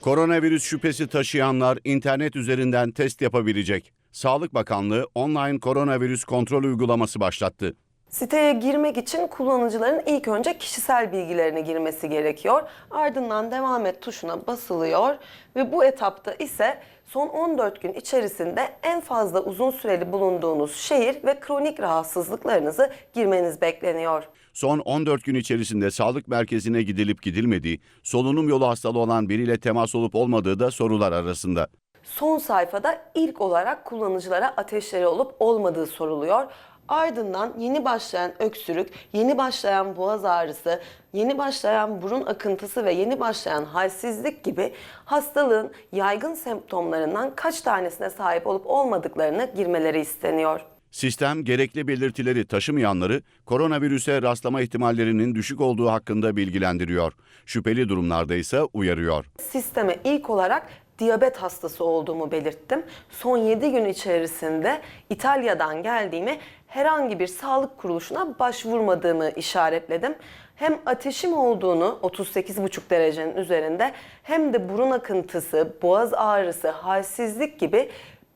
Koronavirüs şüphesi taşıyanlar internet üzerinden test yapabilecek. Sağlık Bakanlığı online koronavirüs kontrol uygulaması başlattı. Siteye girmek için kullanıcıların ilk önce kişisel bilgilerini girmesi gerekiyor. Ardından devam et tuşuna basılıyor ve bu etapta ise son 14 gün içerisinde en fazla uzun süreli bulunduğunuz şehir ve kronik rahatsızlıklarınızı girmeniz bekleniyor. Son 14 gün içerisinde sağlık merkezine gidilip gidilmediği, solunum yolu hastalığı olan biriyle temas olup olmadığı da sorular arasında. Son sayfada ilk olarak kullanıcılara ateşleri olup olmadığı soruluyor. Ardından yeni başlayan öksürük, yeni başlayan boğaz ağrısı, yeni başlayan burun akıntısı ve yeni başlayan halsizlik gibi hastalığın yaygın semptomlarından kaç tanesine sahip olup olmadıklarını girmeleri isteniyor. Sistem gerekli belirtileri taşımayanları koronavirüse rastlama ihtimallerinin düşük olduğu hakkında bilgilendiriyor. Şüpheli durumlarda ise uyarıyor. Sisteme ilk olarak diyabet hastası olduğumu belirttim. Son 7 gün içerisinde İtalya'dan geldiğimi herhangi bir sağlık kuruluşuna başvurmadığımı işaretledim. Hem ateşim olduğunu 38,5 derecenin üzerinde hem de burun akıntısı, boğaz ağrısı, halsizlik gibi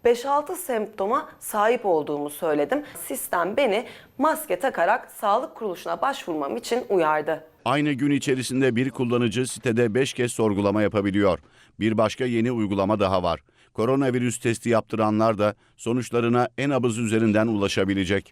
5-6 semptoma sahip olduğumu söyledim. Sistem beni maske takarak sağlık kuruluşuna başvurmam için uyardı. Aynı gün içerisinde bir kullanıcı sitede 5 kez sorgulama yapabiliyor. Bir başka yeni uygulama daha var. Koronavirüs testi yaptıranlar da sonuçlarına en abız üzerinden ulaşabilecek.